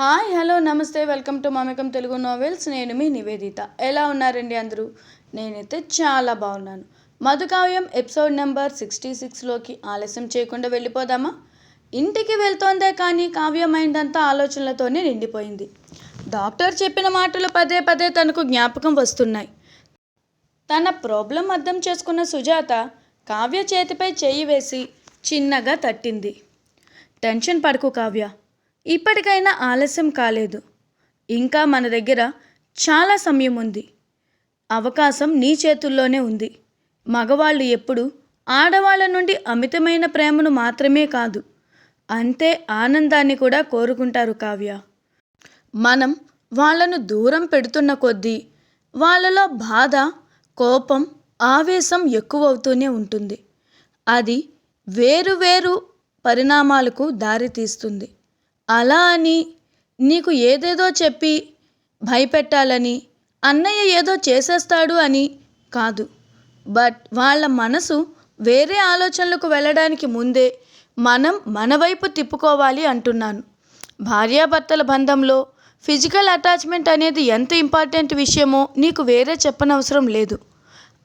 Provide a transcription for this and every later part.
Hi hello namaste welcome to Mamakam Telugu novels నేను మీ నివేదిత. ఎలా ఉన్నారండి అందరూ? నేనైతే చాలా బాగున్నాను. మధుకావ్యం ఎపిసోడ్ నెంబర్ సిక్స్టీ సిక్స్లోకి ఆలస్యం చేయకుండా వెళ్ళిపోదామా? ఇంటికి వెళ్తోందే కానీ కావ్య మైండ్ అంతా ఆలోచనలతోనే నిండిపోయింది. డాక్టర్ చెప్పిన మాటలు పదే పదే తనకు జ్ఞాపకం వస్తున్నాయి. తన ప్రాబ్లం అర్థం చేసుకున్న సుజాత కావ్య చేతిపై చేయి వేసి చిన్నగా తట్టింది. టెన్షన్ పడకు కావ్య. ఇప్పటికైనా ఆలస్యం కాలేదు. ఇంకా మన దగ్గర చాలా సమయం ఉంది. అవకాశం నీ చేతుల్లోనే ఉంది. మగవాళ్ళు ఎప్పుడు ఆడవాళ్ళ నుండి అమితమైన ప్రేమను మాత్రమే కాదు అంతే ఆనందాన్ని కూడా కోరుకుంటారు కావ్య. మనం వాళ్ళను దూరం పెడుతున్న కొద్దీ వాళ్ళలో బాధ కోపం ఆవేశం ఎక్కువవుతూనే ఉంటుంది. అది వేరు వేరు పరిణామాలకు దారితీస్తుంది. అలా అని నీకు ఏదేదో చెప్పి భయపెట్టాలని అన్నయ్య ఏదో చేసేస్తాడు అని కాదు. బట్ వాళ్ళ మనసు వేరే ఆలోచనలకు వెళ్ళడానికి ముందే మనం మన వైపు తిప్పుకోవాలి అంటున్నాను. భార్యాభర్తల బంధంలో ఫిజికల్ అటాచ్మెంట్ అనేది ఎంత ఇంపార్టెంట్ విషయమో నీకు వేరే చెప్పనవసరం లేదు.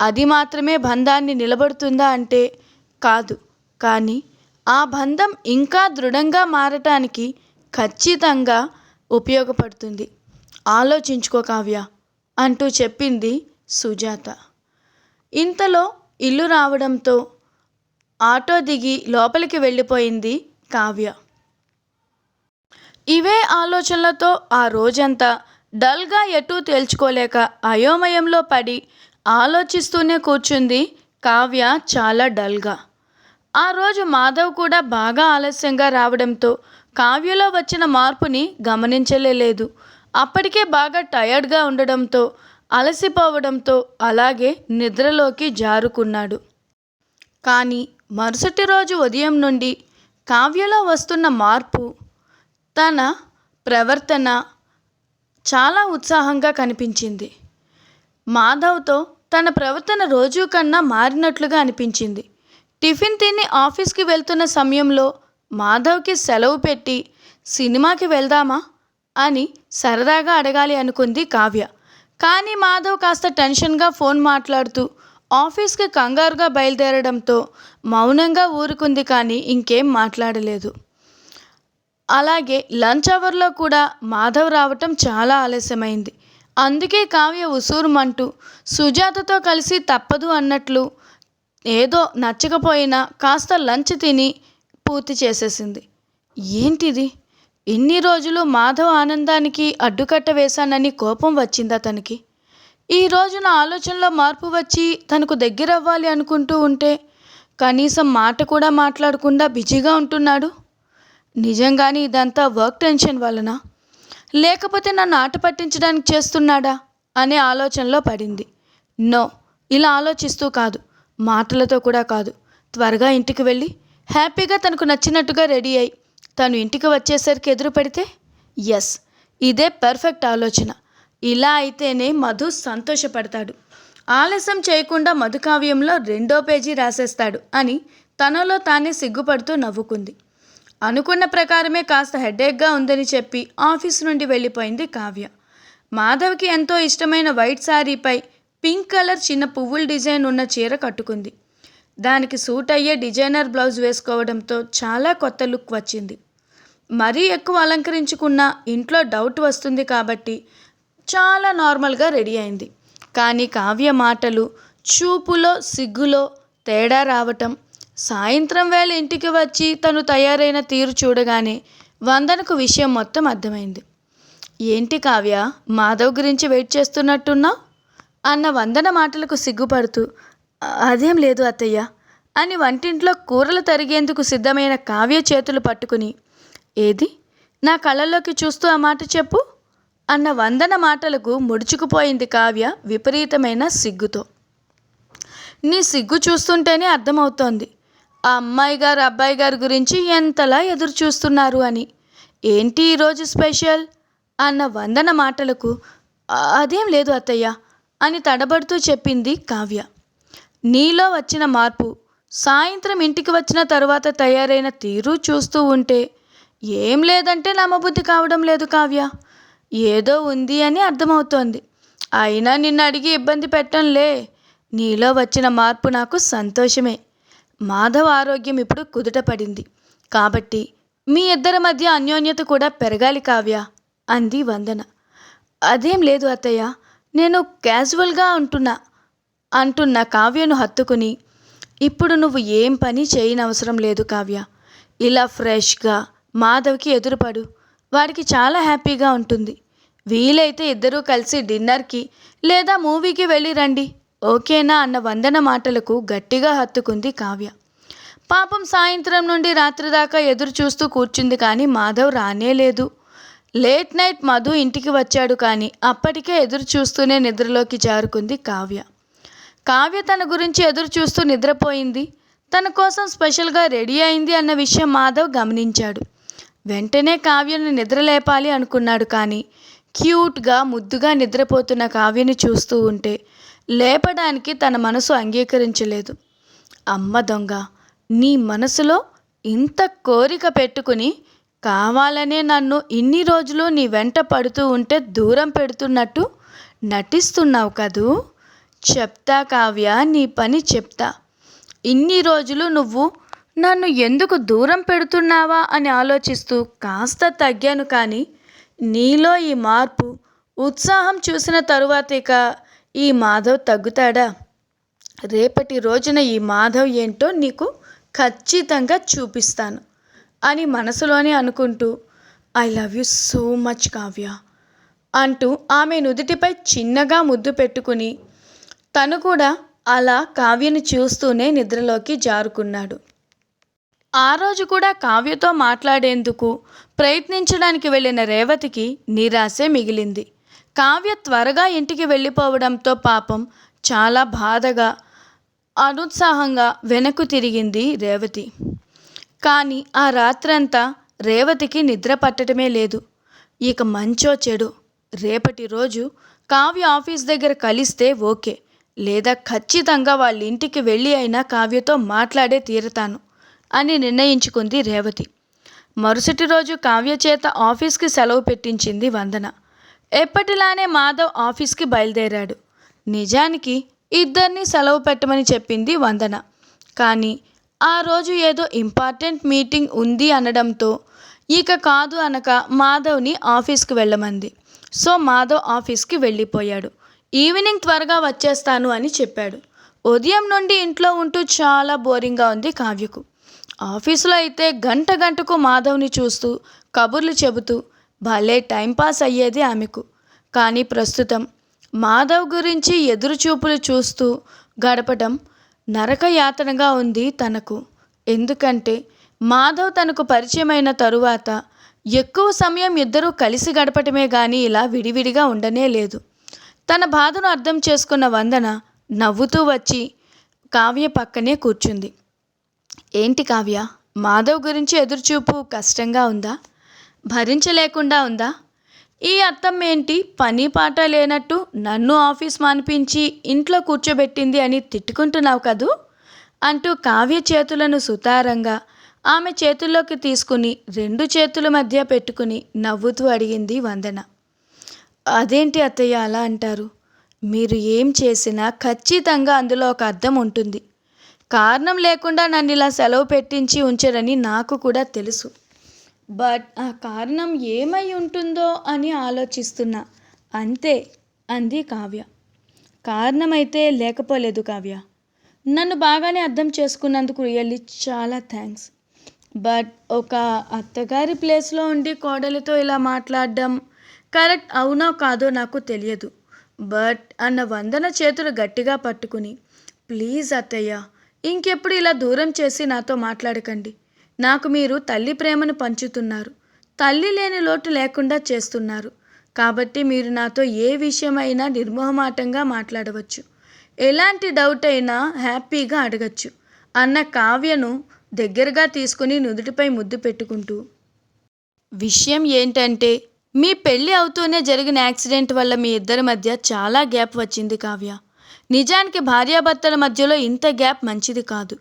అది మాత్రమే బంధాన్ని నిలబడుతుందా అంటే కాదు. కానీ ఆ బంధం ఇంకా దృఢంగా మారటానికి ఖచ్చితంగా ఉపయోగపడుతుంది. ఆలోచించుకో కావ్య అంటూ చెప్పింది సుజాత. ఇంతలో ఇల్లు రావడంతో ఆటో దిగి లోపలికి వెళ్ళిపోయింది కావ్య. ఇవే ఆలోచనలతో ఆ రోజంతా డల్గా ఎటూ తేల్చుకోలేక అయోమయంలో పడి ఆలోచిస్తూనే కూర్చుంది కావ్య చాలా డల్గా. ఆ రోజు మాధవ్ కూడా బాగా ఆలస్యంగా రావడంతో కావ్యలో వచ్చిన మార్పుని గమనించలేదు అప్పటికే బాగా టయర్డ్గా ఉండడంతో అలసిపోవడంతో అలాగే నిద్రలోకి జారుకున్నాడు. కానీ మరుసటి రోజు ఉదయం నుండి కావ్యలో వస్తున్న మార్పు తన ప్రవర్తన చాలా ఉత్సాహంగా కనిపించింది. మాధవ్తో తన ప్రవర్తన రోజు కన్నా మారినట్లుగా అనిపించింది. టిఫిన్ తిని ఆఫీస్కి వెళ్తున్న సమయంలో మాధవ్కి సెలవు పెట్టి సినిమాకి వెళ్దామా? అని సరదాగా అడగాలి అనుకుంది కావ్య. కానీ మాధవ్ కాస్త టెన్షన్గా ఫోన్ మాట్లాడుతూ ఆఫీస్కి కంగారుగా బయలుదేరడంతో మౌనంగా ఊరుకుంది కానీ ఇంకేం మాట్లాడలేదు. అలాగే లంచ్ అవర్లో కూడా మాధవ్ రావటం చాలా ఆలస్యమైంది. అందుకే కావ్య ఉసూరుమంటూ సుజాతతో కలిసి తప్పదు అన్నట్లు ఏదో నచ్చకపోయినా కాస్త లంచ్ తిని పూర్తి చేసేసింది. ఏంటిది? ఇన్ని రోజులు మాధవ్ ఆనందానికి అడ్డుకట్ట వేశానని కోపం వచ్చింది అతనికి. ఈ రోజున ఆలోచనలో మార్పు వచ్చి తనకు దగ్గరవ్వాలి అనుకుంటూ ఉంటే కనీసం మాట కూడా మాట్లాడకుండా బిజీగా ఉంటున్నాడు? నిజంగానే ఇదంతా వర్క్ టెన్షన్ వలన? లేకపోతే నన్ను ఆట పట్టించడానికి చేస్తున్నాడా? అనే ఆలోచనలో పడింది. నో ఇలా ఆలోచిస్తూ కాదు. మాటలతో కూడా కాదు. త్వరగా ఇంటికి వెళ్ళి హ్యాపీగా తనకు నచ్చినట్టుగా రెడీ అయి తను ఇంటికి వచ్చేసరికి ఎదురు పెడితే ఎస్ ఇదే పర్ఫెక్ట్ ఆలోచన. ఇలా అయితేనే మధు సంతోషపడతాడు. ఆలస్యం చేయకుండా మధుకావ్యంలో రెండో పేజీ రాసేస్తాడు అని తనలో తానే సిగ్గుపడుతూ నవ్వుకుంది. అనుకున్న ప్రకారమే కాస్త హెడేక్గా ఉందని చెప్పి ఆఫీస్ నుండి వెళ్ళిపోయింది కావ్య. మాధవ్కి ఎంతో ఇష్టమైన వైట్ శారీపై పింక్ కలర్ చిన్న పువ్వుల డిజైన్ ఉన్న చీర కట్టుకుంది. దానికి సూట్ అయ్యే డిజైనర్ బ్లౌజ్ వేసుకోవడంతో చాలా కొత్త లుక్ వచ్చింది. మరీ ఎక్కువ అలంకరించుకున్న ఇంట్లో డౌట్ వస్తుంది కాబట్టి చాలా నార్మల్గా రెడీ అయింది. కానీ కావ్య మాటలు చూపులో సిగ్గులో తేడా రావటం సాయంత్రం వేళ ఇంటికి వచ్చి తను తయారైన తీరు చూడగానే వందనకు విషయం మొత్తం అర్థమైంది. ఏంటి కావ్య మాధవ్ గురించి వెయిట్ చేస్తున్నట్టున్నా అన్న వందన మాటలకు సిగ్గుపడుతూ అదేం లేదు అత్తయ్య. అని వంటింట్లో కూరలు తరిగేందుకు సిద్ధమైన కావ్య చేతులు పట్టుకుని ఏది? నా కళ్ళల్లోకి చూస్తూ ఆ మాట చెప్పు అన్న వందన మాటలకు ముడుచుకుపోయింది కావ్య విపరీతమైన సిగ్గుతో. నీ సిగ్గు చూస్తుంటేనే అర్థమవుతోంది. ఆ అమ్మాయి గారు అబ్బాయి గారి గురించి ఎంతలా ఎదురు చూస్తున్నారు అని. ఏంటి ఈరోజు స్పెషల్? అన్న వందన మాటలకు అదేం లేదు అత్తయ్య అని తడబడుతూ చెప్పింది కావ్య. నీలో వచ్చిన మార్పు సాయంత్రం ఇంటికి వచ్చిన తరువాత తయారైన తీరు చూస్తూ ఉంటే ఏం లేదంటే నమ్మబుద్ధి కావడం లేదు కావ్య. ఏదో ఉంది అని అర్థమవుతోంది. అయినా నిన్ను అడిగి ఇబ్బంది పెట్టంలే. నీలో వచ్చిన మార్పు నాకు సంతోషమే. మాధవ ఆరోగ్యం ఇప్పుడు కుదుట పడింది. కాబట్టి మీ ఇద్దరి మధ్య అన్యోన్యత కూడా పెరగాలి కావ్య అంది వందన. అదేం లేదు అత్తయ్య నేను క్యాజువల్గా ఉంటున్నా. అంటున్న కావ్యను హత్తుకుని ఇప్పుడు నువ్వు ఏం పని చేయనవసరం లేదు కావ్య. ఇలా ఫ్రెష్గా మాధవ్కి ఎదురుపడు. వాడికి చాలా హ్యాపీగా ఉంటుంది. వీలైతే ఇద్దరూ కలిసి డిన్నర్కి లేదా మూవీకి వెళ్ళి రండి. ఓకేనా? అన్న వందన మాటలకు గట్టిగా హత్తుకుంది కావ్య. పాపం సాయంత్రం నుండి రాత్రి దాకా ఎదురు చూస్తూ కూర్చుంది కానీ మాధవ్ రానే లేదు. లేట్ నైట్ మధు ఇంటికి వచ్చాడు కానీ అప్పటికే ఎదురు చూస్తూనే నిద్రలోకి జారుకుంది కావ్య. కావ్య తన గురించి ఎదురు చూస్తూ నిద్రపోయింది. తన కోసం స్పెషల్గా రెడీ అయింది అన్న విషయం మాధవ్ గమనించాడు. వెంటనే కావ్యను నిద్రలేపాలి అనుకున్నాడు కానీ క్యూట్గా ముద్దుగా నిద్రపోతున్న కావ్యని చూస్తూ ఉంటే లేపడానికి తన మనసు అంగీకరించలేదు. అమ్మ దొంగ నీ మనసులో ఇంత కోరిక పెట్టుకుని కావాలనే నన్ను ఇన్ని రోజులు నీ వెంట పడుతూ ఉంటే దూరం పెడుతున్నట్టు నటిస్తున్నావు కదూ? చెప్తా కావ్య నీ పని చెప్తా. ఇన్ని రోజులు నువ్వు నన్ను ఎందుకు దూరం పెడుతున్నావా అని ఆలోచిస్తూ కాస్త తగ్గాను కానీ నీలో ఈ మార్పు ఉత్సాహం చూసిన తరువాత ఇక ఈ మాధవ్ తగ్గుతాడా? రేపటి రోజున ఈ మాధవ్ ఏంటో నీకు ఖచ్చితంగా చూపిస్తాను అని మనసులోనే అనుకుంటూ I love you so much Kavya అంటూ ఆమె నుదుటిపై చిన్నగా ముద్దు పెట్టుకుని తను కూడా అలా కావ్యను చూస్తూనే నిద్రలోకి జారుకున్నాడు. ఆ రోజు కూడా కావ్యతో మాట్లాడేందుకు ప్రయత్నించడానికి వెళ్ళిన రేవతికి నిరాశే మిగిలింది. కావ్య త్వరగా ఇంటికి వెళ్ళిపోవడంతో పాపం చాలా బాధగా అనుత్సాహంగా వెనక్కు తిరిగింది రేవతి. కానీ ఆ రాత్రంతా రేవతికి నిద్ర పట్టడమే లేదు. ఇక మంచో చెడు రేపటి రోజు కావ్య ఆఫీస్ దగ్గర కలిస్తే ఓకే. లేదా ఖచ్చితంగా వాళ్ళ ఇంటికి వెళ్ళి అయినా కావ్యతో మాట్లాడే తీరతాను అని నిర్ణయించుకుంది రేవతి. మరుసటి రోజు కావ్య చేత ఆఫీస్కి సెలవు పెట్టించింది వందన. ఎప్పటిలానే మాధవ్ ఆఫీస్కి బయలుదేరాడు. నిజానికి ఇద్దరిని సెలవు పెట్టమని చెప్పింది వందన. కానీ ఆ రోజు ఏదో ఇంపార్టెంట్ మీటింగ్ ఉంది అనడంతో ఇక కాదు అనక మాధవ్ని ఆఫీస్కి వెళ్ళమంది. సో మాధవ్ ఆఫీస్కి వెళ్ళిపోయాడు. ఈవినింగ్ త్వరగా వచ్చేస్తాను అని చెప్పాడు. ఉదయం నుండి ఇంట్లో ఉంటూ చాలా బోరింగ్గా ఉంది కావ్యకు. ఆఫీసులో అయితే గంట గంటకు మాధవ్ని చూస్తూ కబుర్లు చెబుతూ భలే టైంపాస్ అయ్యేది ఆమెకు. కానీ ప్రస్తుతం మాధవ్ గురించి ఎదురుచూపులు చూస్తూ గడపడం నరకయాతనగా ఉంది తనకు. ఎందుకంటే మాధవ్ తనకు పరిచయమైన తరువాత ఎక్కువ సమయం ఇద్దరూ కలిసి గడపటమే కానీ ఇలా విడివిడిగా ఉండనే లేదు. తన బాధను అర్థం చేసుకున్న వందన నవ్వుతూ వచ్చి కావ్య పక్కనే కూర్చుంది. ఏంటి కావ్య? మాధవ్ గురించి ఎదురుచూపు కష్టంగా ఉందా? భరించలేకుండా ఉందా? ఈ అత్తమ్మ ఏంటి? పని పాట లేనట్టు నన్ను ఆఫీస్ మానిపించి ఇంట్లో కూర్చోబెట్టింది అని తిట్టుకుంటున్నావు కదూ? అంటూ కావ్య చేతులను సుతారంగా ఆమె చేతుల్లోకి తీసుకుని రెండు చేతుల మధ్య పెట్టుకుని నవ్వుతూ అడిగింది వందన. అదేంటి అత్తయ్య అలా అంటారు? మీరు ఏం చేసినా ఖచ్చితంగా అందులో ఒక అర్థం ఉంటుంది. కారణం లేకుండా నన్ను ఇలా సెలవు పెట్టించి ఉంచరని నాకు కూడా తెలుసు. బట్ ఆ కారణం ఏమై ఉంటుందో అని ఆలోచిస్తున్నా. అంతే అంది కావ్య. కారణమైతే లేకపోలేదు కావ్య. నన్ను బాగానే అర్థం చేసుకున్నందుకు రియల్లీ చాలా థ్యాంక్స్ బట్ ఒక అత్తగారి ప్లేస్లో ఉండి కోడలితో ఇలా మాట్లాడడం కరెక్ట్ అవునో కాదో నాకు తెలియదు. బట్ అన్న వందన చేతులు గట్టిగా పట్టుకుని ప్లీజ్ అత్తయ్య ఇంకెప్పుడు ఇలా దూరం చేసి నాతో మాట్లాడకండి. నాకు మీరు తల్లి ప్రేమను పంచుతున్నారు. తల్లి లేని లోటు లేకుండా చేస్తున్నారు. కాబట్టి మీరు నాతో ఏ విషయమైనా నిర్మోహమాటంగా మాట్లాడవచ్చు. ఎలాంటి డౌట్ అయినా హ్యాపీగా అడగచ్చు. అన్న కావ్యను దగ్గరగా తీసుకుని నుదుటిపై ముద్దు పెట్టుకుంటూ విషయం ఏంటంటే మీ పెళ్ళి అవుతూనే జరిగిన యాక్సిడెంట్ వల్ల మీ ఇద్దరి మధ్య చాలా గ్యాప్ వచ్చింది కావ్య. నిజానికి భార్యాభర్తల మధ్యలో ఇంత గ్యాప్ మంచిది కాదు.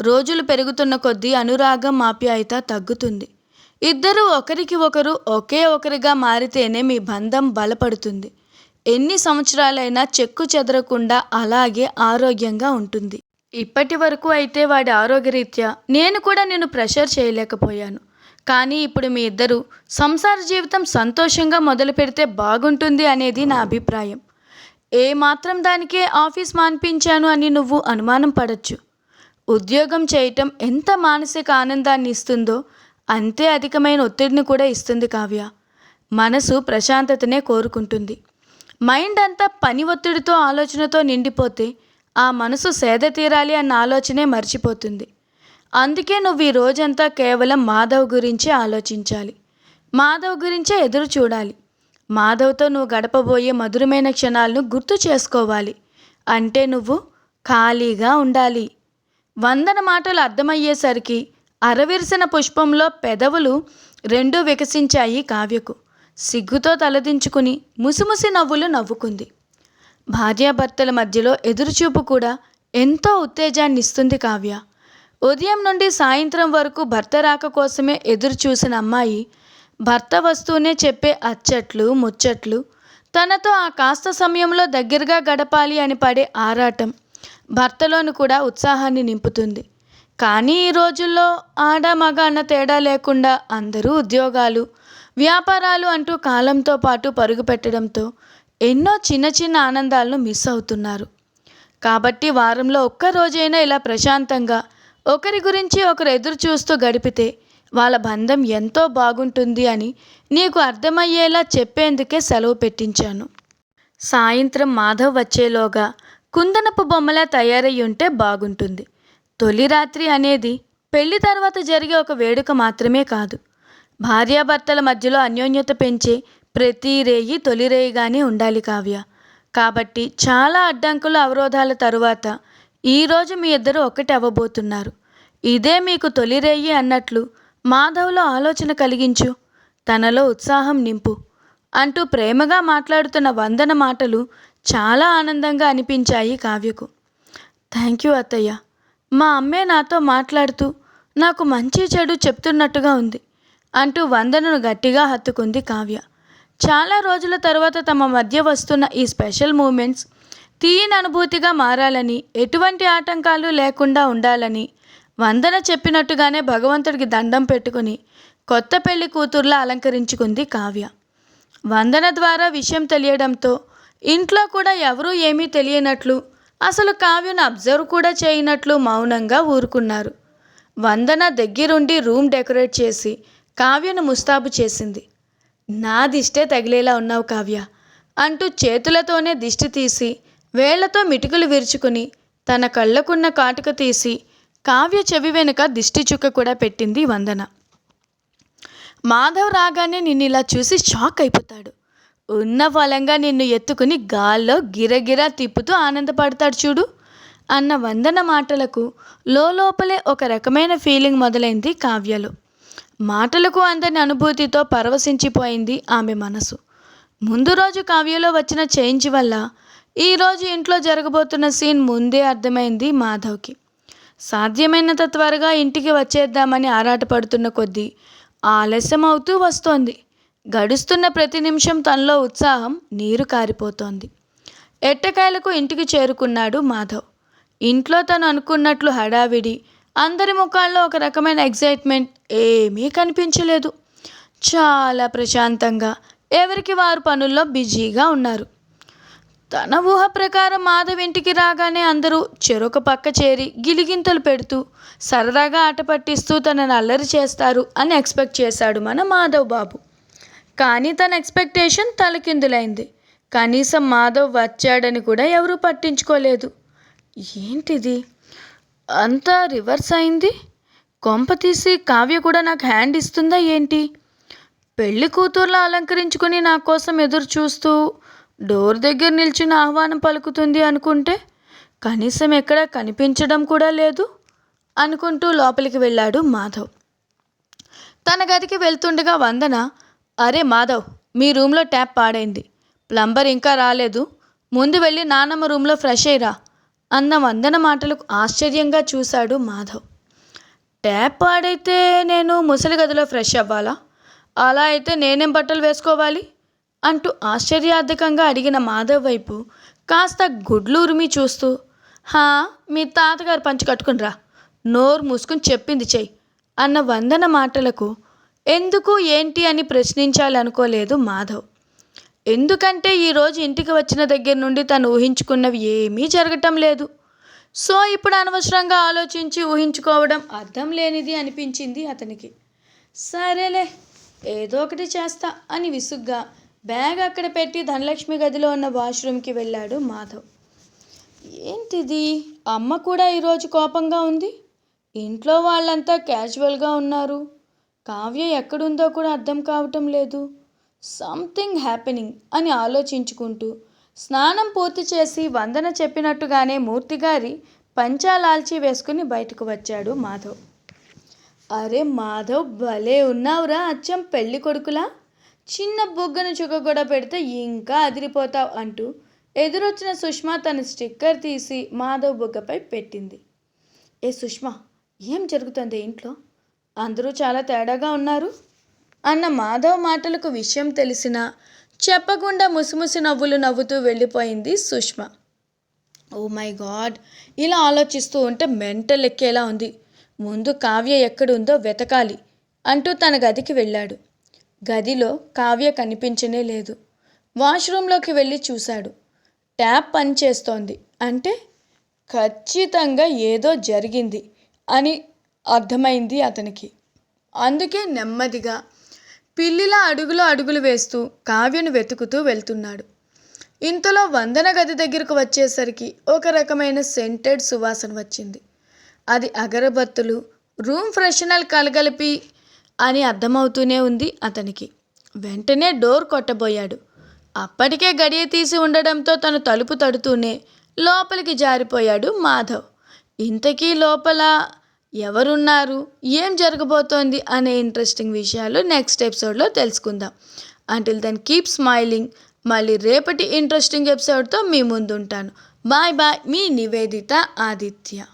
రోజులు పెరుగుతున్న కొద్దీ అనురాగం ఆప్యాయత తగ్గుతుంది. ఇద్దరూ ఒకరికి ఒకరు ఒకే ఒకరిగా మారితేనే మీ బంధం బలపడుతుంది. ఎన్ని సంవత్సరాలైనా చెక్కు చెదరకుండా అలాగే ఆరోగ్యంగా ఉంటుంది. ఇప్పటి వరకు అయితే వాడి ఆరోగ్యరీత్యా నేను కూడా నేను ప్రెషర్ చేయలేకపోయాను. కానీ ఇప్పుడు మీ ఇద్దరు సంసార జీవితం సంతోషంగా మొదలు పెడితే బాగుంటుంది అనేది నా అభిప్రాయం. ఏ మాత్రం దానికే ఆఫీస్ మాన్పించాను అని నువ్వు అనుమానం పడచ్చు. ఉద్యోగం చేయటం ఎంత మానసిక ఆనందాన్ని ఇస్తుందో అంతే అధికమైన ఒత్తిడిని కూడా ఇస్తుంది కావ్య. మనసు ప్రశాంతతనే కోరుకుంటుంది. మైండ్ అంతా పని ఒత్తిడితో ఆలోచనతో నిండిపోతే ఆ మనసు సేద తీరాలి అన్న ఆలోచనే మర్చిపోతుంది. అందుకే నువ్వు ఈ రోజంతా కేవలం మాధవ్ గురించే ఆలోచించాలి. మాధవ్ గురించే ఎదురు చూడాలి. మాధవ్తో నువ్వు గడపబోయే మధురమైన క్షణాలను గుర్తు చేసుకోవాలి. అంటే నువ్వు ఖాళీగా ఉండాలి. వందన మాటలు అర్థమయ్యేసరికి అరవిరిసిన పుష్పంలో పెదవులు రెండూ వికసించాయి కావ్యకు. సిగ్గుతో తలదించుకుని ముసిముసి నవ్వులు నవ్వుకుంది. భార్యాభర్తల మధ్యలో ఎదురుచూపు కూడా ఎంతో ఉత్తేజాన్ని ఇస్తుంది కావ్య. ఉదయం నుండి సాయంత్రం వరకు భర్త రాక కోసమే ఎదురు చూసిన అమ్మాయి భర్త వస్తూనే చెప్పే అచ్చట్లు ముచ్చట్లు తనతో ఆ కాస్త సమయంలో దగ్గరగా గడపాలి అని పడే ఆరాటం భర్తలోను కూడా ఉత్సాహాన్ని నింపుతుంది. కానీ ఈ రోజుల్లో ఆడ మగ అన్న తేడా లేకుండా అందరూ ఉద్యోగాలు వ్యాపారాలు అంటూ కాలంతో పాటు పరుగు పెట్టడంతో ఎన్నో చిన్న చిన్న ఆనందాలను మిస్ అవుతున్నారు. కాబట్టి వారంలో ఒక్క రోజైనా ఇలా ప్రశాంతంగా ఒకరి గురించి ఒకరు ఎదురు చూస్తూ గడిపితే వాళ్ళ బంధం ఎంతో బాగుంటుంది అని నీకు అర్థమయ్యేలా చెప్పేందుకే సెలవు పెట్టించాను. సాయంత్రం మాధవ్ వచ్చేలోగా కుందనపు బొమ్మలా తయారై ఉంటే బాగుంటుంది. తొలి రాత్రి అనేది పెళ్ళి తర్వాత జరిగే ఒక వేడుక మాత్రమే కాదు. భార్యాభర్తల మధ్యలో అన్యోన్యత పెంచే ప్రతి రేయి తొలి రేయిగానే ఉండాలి కావ్య. కాబట్టి చాలా అడ్డంకులు అవరోధాల తరువాత ఈరోజు మీ ఇద్దరు ఒకటి అవ్వబోతున్నారు. ఇదే మీకు తొలిరేయి అన్నట్లు మాధవ్లో ఆలోచన కలిగించు తనలో ఉత్సాహం నింపు అంటూ ప్రేమగా మాట్లాడుతున్న వందన మాటలు చాలా ఆనందంగా అనిపించాయి కావ్యకు. థ్యాంక్ యూ అత్తయ్య. మా అమ్మే నాతో మాట్లాడుతూ నాకు మంచి చెడు చెప్తున్నట్టుగా ఉంది అంటూ వందనను గట్టిగా హత్తుకుంది కావ్య. చాలా రోజుల తర్వాత తమ మధ్య వస్తున్న ఈ స్పెషల్ మూమెంట్స్ తీయని అనుభూతిగా మారాలని ఎటువంటి ఆటంకాలు లేకుండా ఉండాలని వందన చెప్పినట్టుగానే భగవంతుడికి దండం పెట్టుకుని కొత్త పెళ్ళి కూతుర్లా అలంకరించుకుంది కావ్య. వందన ద్వారా విషయం తెలియడంతో ఇంట్లో కూడా ఎవరూ ఏమీ తెలియనట్లు అసలు కావ్యను అబ్జర్వ్ కూడా చేయనట్లు మౌనంగా ఊరుకున్నారు. వందన దగ్గరుండి రూమ్ డెకరేట్ చేసి కావ్యను ముస్తాబు చేసింది. నా దిష్టే తగిలేలా ఉన్నావు కావ్య అంటూ చేతులతోనే దిష్టి తీసి వేళ్ళతో మిటుకులు విరుచుకుని తన కళ్ళకున్న కాటుక తీసి కావ్య చెవి వెనుక దిష్టి చుక్క కూడా పెట్టింది వందన. మాధవ్ రాగానే నిన్ను ఇలా చూసి షాక్ అయిపోతాడు. ఉన్న ఫలంగా నిన్ను ఎత్తుకుని గాల్లో గిరగిరా తిప్పుతూ ఆనందపడతాడు చూడు. అన్న వందన మాటలకు లోపలే ఒక రకమైన ఫీలింగ్ మొదలైంది కావ్యలో. మాటలకు అందని అనుభూతితో పరవశించిపోయింది ఆమె మనసు. ముందు రోజు కావ్యలో వచ్చిన చేంజ్ వల్ల ఈరోజు ఇంట్లో జరగబోతున్న సీన్ ముందే అర్థమైంది మాధవ్కి. సాధ్యమైనంత త్వరగా ఇంటికి వచ్చేద్దామని ఆరాటపడుతున్న కొద్దీ ఆలస్యం అవుతూ వస్తోంది. గడుస్తున్న ప్రతి నిమిషం తనలో ఉత్సాహం నీరు కారిపోతోంది. ఎట్టకాయలకు ఇంటికి చేరుకున్నాడు మాధవ్. ఇంట్లో తను అనుకున్నట్లు హడావిడి అందరి ముఖాల్లో ఒక రకమైన ఎగ్జైట్మెంట్ ఏమీ కనిపించలేదు. చాలా ప్రశాంతంగా ఎవరికి వారు పనుల్లో బిజీగా ఉన్నారు. తన ఊహ ప్రకారం మాధవ్ ఇంటికి రాగానే అందరూ చెరొక పక్క చేరి గిలిగింతలు పెడుతూ సరదాగా ఆట పట్టిస్తూ తనని అల్లరి చేస్తారు అని ఎక్స్పెక్ట్ చేశాడు మన మాధవ్ బాబు. కానీ తన ఎక్స్పెక్టేషన్ తలకిందులైంది. కనీసం మాధవ్ వచ్చాడని కూడా ఎవరూ పట్టించుకోలేదు. ఏంటిది? అంతా రివర్స్ అయింది? కొంప తీసి కావ్య కూడా నాకు హ్యాండ్ ఇస్తుందా ఏంటి? పెళ్ళి కూతుర్లా అలంకరించుకుని నా కోసం ఎదురు చూస్తూ డోర్ దగ్గర నిల్చుని ఆహ్వానం పలుకుతుంది అనుకుంటే కనీసం ఎక్కడ కనిపించడం కూడా లేదు అనుకుంటూ లోపలికి వెళ్ళాడు మాధవ్. తన గదికి వెళ్తుండగా వందన అరే మాధవ్ మీ రూమ్లో ట్యాప్ పాడైంది. ప్లంబర్ ఇంకా రాలేదు. ముందు వెళ్ళి నానమ్మ రూమ్లో ఫ్రెష్ అయ్యిరా అన్న వందన మాటలకు ఆశ్చర్యంగా చూశాడు మాధవ్. ట్యాప్ పాడైతే నేను ముసలి గదిలో ఫ్రెష్ అవ్వాలా? అలా అయితే నేనేం బట్టలు వేసుకోవాలి? అంటూ ఆశ్చర్యార్థకంగా అడిగిన మాధవ్ వైపు కాస్త గుడ్లు ఉరిమి చూస్తూ హా మీ తాతగారు పంచి కట్టుకునిరా. నోరు మూసుకుని చెప్పింది చెయ్యి అన్న వందన మాటలకు ఎందుకు ఏంటి అని ప్రశ్నించాలనుకోలేదు మాధవ్. ఎందుకంటే ఈరోజు ఇంటికి వచ్చిన దగ్గర నుండి తను ఊహించుకున్నవి ఏమీ జరగటం లేదు. సో ఇప్పుడు అనవసరంగా ఆలోచించి ఊహించుకోవడం అర్థం లేనిది అనిపించింది అతనికి. సరేలే ఏదో ఒకటి చేస్తా అని విసుగ్గా బ్యాగ్ అక్కడ పెట్టి ధనలక్ష్మి గదిలో ఉన్న వాష్రూమ్కి వెళ్ళాడు మాధవ్. ఏంటిది? అమ్మ కూడా ఈరోజు కోపంగా ఉంది? ఇంట్లో వాళ్ళంతా క్యాజువల్గా ఉన్నారు. కావ్య ఎక్కడుందో కూడా అర్థం కావటం లేదు. సంథింగ్ హ్యాపెనింగ్ అని ఆలోచించుకుంటూ స్నానం పూర్తి చేసి వందన చెప్పినట్టుగానే మూర్తిగారి పంచాలాల్చి వేసుకుని బయటకు వచ్చాడు మాధవ్. అరే మాధవ్ భలే ఉన్నావురా అచ్చం పెళ్ళి కొడుకులా చిన్న బుగ్గను చుక్క కూడా పెడితే ఇంకా అదిరిపోతావు అంటూ ఎదురొచ్చిన సుష్మా తన స్టిక్కర్ తీసి మాధవ్ బుగ్గపై పెట్టింది. ఏ సుష్మా ఏం జరుగుతుంది ఇంట్లో? అందరూ చాలా తేడాగా ఉన్నారు? అన్న మాధవ్ మాటలకు విషయం తెలిసినా చెప్పకుండా ముసిముసి నవ్వులు నవ్వుతూ వెళ్ళిపోయింది సుష్మ. Oh my God! ఇలా ఆలోచిస్తూ ఉంటే మెంటల్ ఎక్కేలా ఉంది. ముందు కావ్య ఎక్కడుందో వెతకాలి అంటూ తన గదికి వెళ్ళాడు. గదిలో కావ్య కనిపించనే లేదు. వాష్రూంలోకి వెళ్ళి చూశాడు. ట్యాప్ పనిచేస్తోంది అంటే ఖచ్చితంగా ఏదో జరిగింది అని అర్థమైంది అతనికి. అందుకే నెమ్మదిగా పిల్లిలా అడుగులో అడుగులు వేస్తూ కావ్యను వెతుకుతూ వెళ్తున్నాడు. ఇంతలో వందన గది దగ్గరకు వచ్చేసరికి ఒక రకమైన సెంటెడ్ సువాసన వచ్చింది. అది అగరబత్తులు రూమ్ ఫ్రెషనర్ కలగలిపి అని అర్థమవుతూనే ఉంది అతనికి. వెంటనే డోర్ కొట్టబోయాడు. అప్పటికే గడియ తీసి ఉండడంతో తను తలుపు తడుతూనే లోపలికి జారిపోయాడు మాధవ్. ఇంతకీ లోపల ఎవరున్నారు? ఏం జరగబోతోంది అనే ఇంట్రెస్టింగ్ విషయాలు నెక్స్ట్ ఎపిసోడ్లో తెలుసుకుందాం. అంటిల్ దెన్ కీప్ స్మైలింగ్ మళ్ళీ రేపటి ఇంట్రెస్టింగ్ ఎపిసోడ్తో మీ ముందుంటాను. బాయ్ బాయ్ మీ నివేదిత ఆదిత్య.